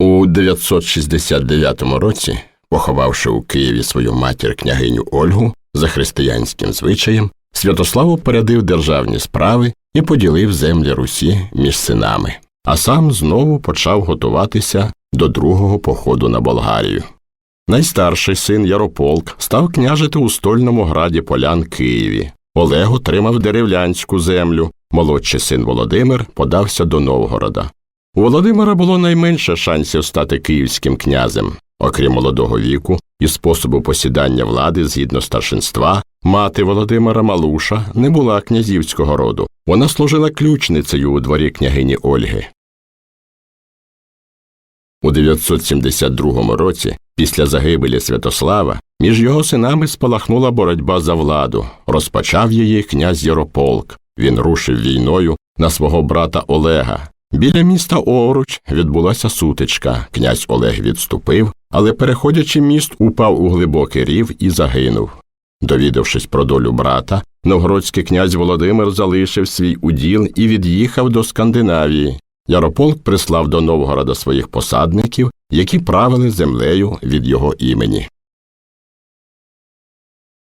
У 969 році, поховавши у Києві свою матір княгиню Ольгу за християнським звичаєм, Святослав упорядив державні справи і поділив землі Русі між синами, а сам знову почав готуватися до другого походу на Болгарію. Найстарший син Ярополк став княжити у стольному граді полян Києві. Олег отримав деревлянську землю, молодший син Володимир подався до Новгорода. У Володимира було найменше шансів стати київським князем. Окрім молодого віку і способу посідання влади згідно старшинства, мати Володимира Малуша не була князівського роду. Вона служила ключницею у дворі княгині Ольги. У 972 році, після загибелі Святослава, між його синами спалахнула боротьба за владу. Розпочав її князь Ярополк. Він рушив війною на свого брата Олега. Біля міста Оруч відбулася сутичка. Князь Олег відступив, але, переходячи міст, упав у глибокий рів і загинув. Довідавшись про долю брата, новгородський князь Володимир залишив свій уділ і від'їхав до Скандинавії. Ярополк прислав до Новгорода своїх посадників, які правили землею від його імені.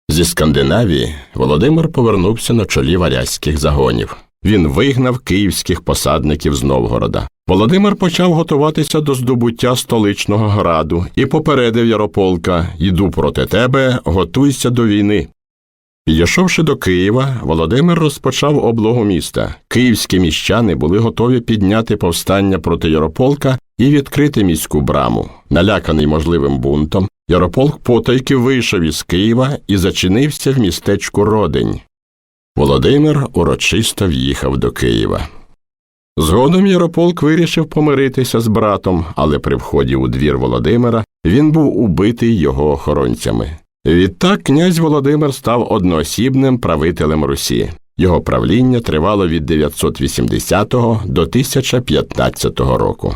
Зі Скандинавії Володимир повернувся на чолі варязьких загонів. Він вигнав київських посадників з Новгорода. Володимир почав готуватися до здобуття столичного граду і попередив Ярополка Йду проти тебе, готуйся до війни. Підійшовши до Києва, Володимир розпочав облогу міста. Київські міщани були готові підняти повстання проти Ярополка і відкрити міську браму. Наляканий можливим бунтом, Ярополк потайки вийшов із Києва і зачинився в містечку Родень. Володимир урочисто в'їхав до Києва. Згодом Ярополк вирішив помиритися з братом, але при вході у двір Володимира він був убитий його охоронцями. Відтак князь Володимир став одноосібним правителем Русі. Його правління тривало від 980 до 1015 року.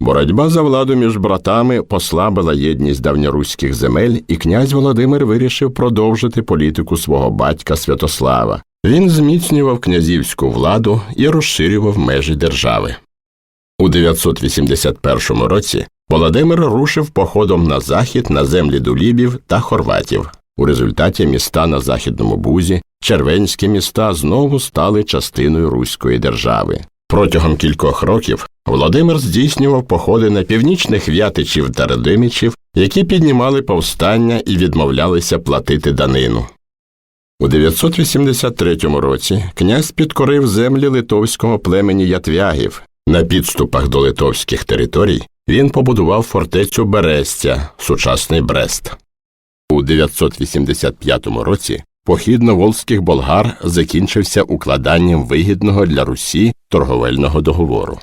Боротьба за владу між братами послабила єдність давньоруських земель, і князь Володимир вирішив продовжити політику свого батька Святослава. Він зміцнював князівську владу і розширював межі держави. У 981 році Володимир рушив походом на захід на землі дулібів та хорватів. У результаті міста на західному бузі, червенські міста знову стали частиною Руської держави. Протягом кількох років Володимир здійснював походи на північних в'ятичів та радимичів, які піднімали повстання і відмовлялися платити данину. У 983 році князь підкорив землі литовського племені ятвягів. На підступах до литовських територій він побудував фортецю Берестя, сучасний Брест. У 985 році похід новолських болгар закінчився укладанням вигідного для Русі торговельного договору.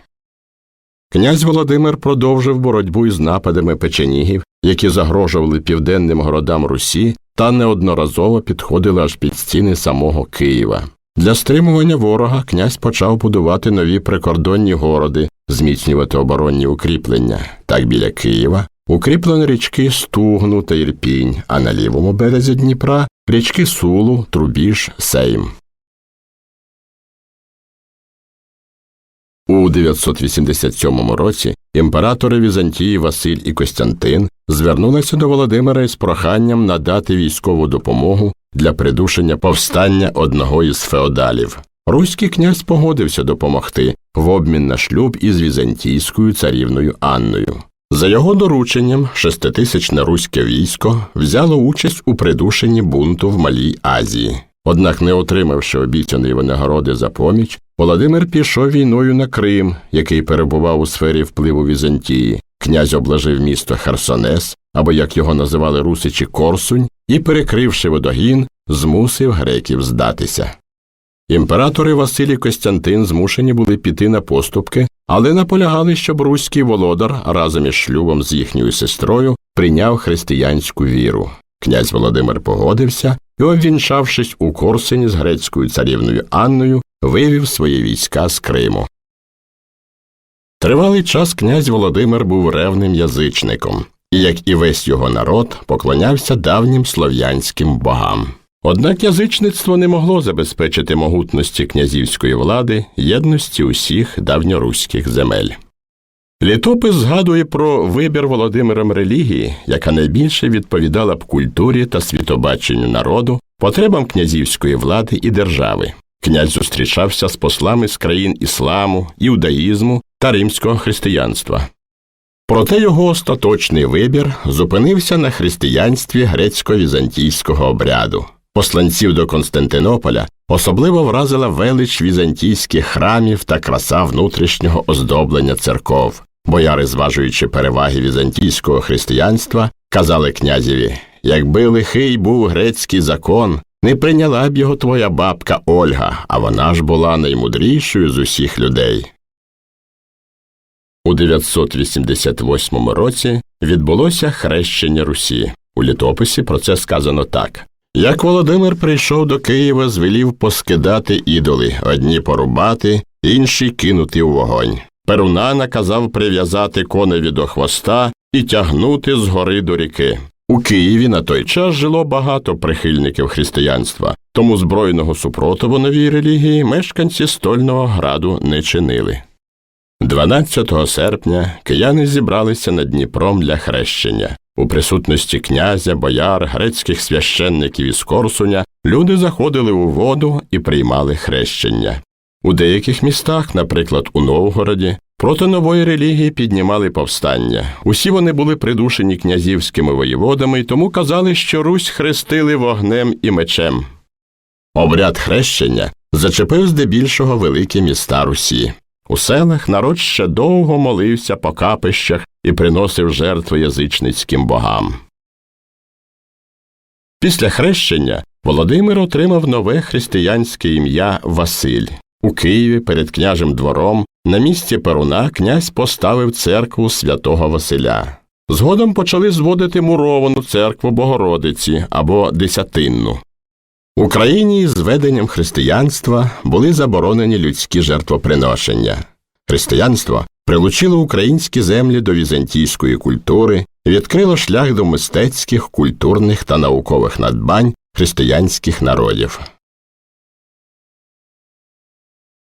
Князь Володимир продовжив боротьбу із нападами печенігів, які загрожували південним городам Русі та неодноразово підходили аж під стіни самого Києва. Для стримування ворога князь почав будувати нові прикордонні городи, зміцнювати оборонні укріплення. Так біля Києва укріплені річки Стугну та Ірпінь, а на лівому березі Дніпра річки Сулу, Трубіж, Сейм. У 987 році імператори Візантії Василь і Костянтин звернулися до Володимира із проханням надати військову допомогу для придушення повстання одного із феодалів. Руський князь погодився допомогти в обмін на шлюб із візантійською царівною Анною. За його дорученням, шеститисячне руське військо взяло участь у придушенні бунту в Малій Азії. Однак, не отримавши обіцяної винагороди за поміч, Володимир пішов війною на Крим, який перебував у сфері впливу Візантії. Князь обложив місто Херсонес, або як його називали русичі Корсунь, і, перекривши водогін, змусив греків здатися. Імператори Василь і Костянтин змушені були піти на поступки, але наполягали, щоб руський володар разом із шлюбом з їхньою сестрою прийняв християнську віру. Князь Володимир погодився і, обвінчавшись у Корсені з грецькою царівною Анною, вивів свої війська з Криму. Тривалий час князь Володимир був ревним язичником і, як і весь його народ, поклонявся давнім слов'янським богам. Однак язичництво не могло забезпечити могутності князівської влади, єдності усіх давньоруських земель. Літопис згадує про вибір Володимиром релігії, яка найбільше відповідала б культурі та світобаченню народу, потребам князівської влади і держави. Князь зустрічався з послами з країн ісламу, іудаїзму та римського християнства. Проте його остаточний вибір зупинився на християнстві грецько-візантійського обряду. Посланців до Константинополя особливо вразила велич візантійських храмів та краса внутрішнього оздоблення церков. Бояри, зважуючи переваги візантійського християнства, казали князеві якби лихий був грецький закон, не прийняла б його твоя бабка Ольга, а вона ж була наймудрішою з усіх людей. У 988 році відбулося хрещення Русі. У літописі про це сказано так. Як Володимир прийшов до Києва, звелів поскидати ідоли, одні порубати, інші кинути у вогонь. Перуна наказав прив'язати коневі до хвоста і тягнути з гори до ріки. У Києві на той час жило багато прихильників християнства, тому збройного супротиву новій релігії мешканці стольного граду не чинили. 12 серпня кияни зібралися над Дніпром для хрещення. У присутності князя, бояр, грецьких священників із Корсуня люди заходили у воду і приймали хрещення. У деяких містах, наприклад, у Новгороді, проти нової релігії піднімали повстання. Усі вони були придушені князівськими воєводами і тому казали, що Русь хрестили вогнем і мечем. Обряд хрещення зачепив здебільшого великі міста Русі. У селах народ ще довго молився по капищах і приносив жертви язичницьким богам. Після хрещення Володимир отримав нове християнське ім'я Василь. У Києві перед княжим двором на місці Перуна князь поставив церкву святого Василя. Згодом почали зводити муровану церкву Богородиці або Десятинну. У країні з введенням християнства були заборонені людські жертвоприношення. Християнство прилучило українські землі до візантійської культури, відкрило шлях до мистецьких, культурних та наукових надбань християнських народів.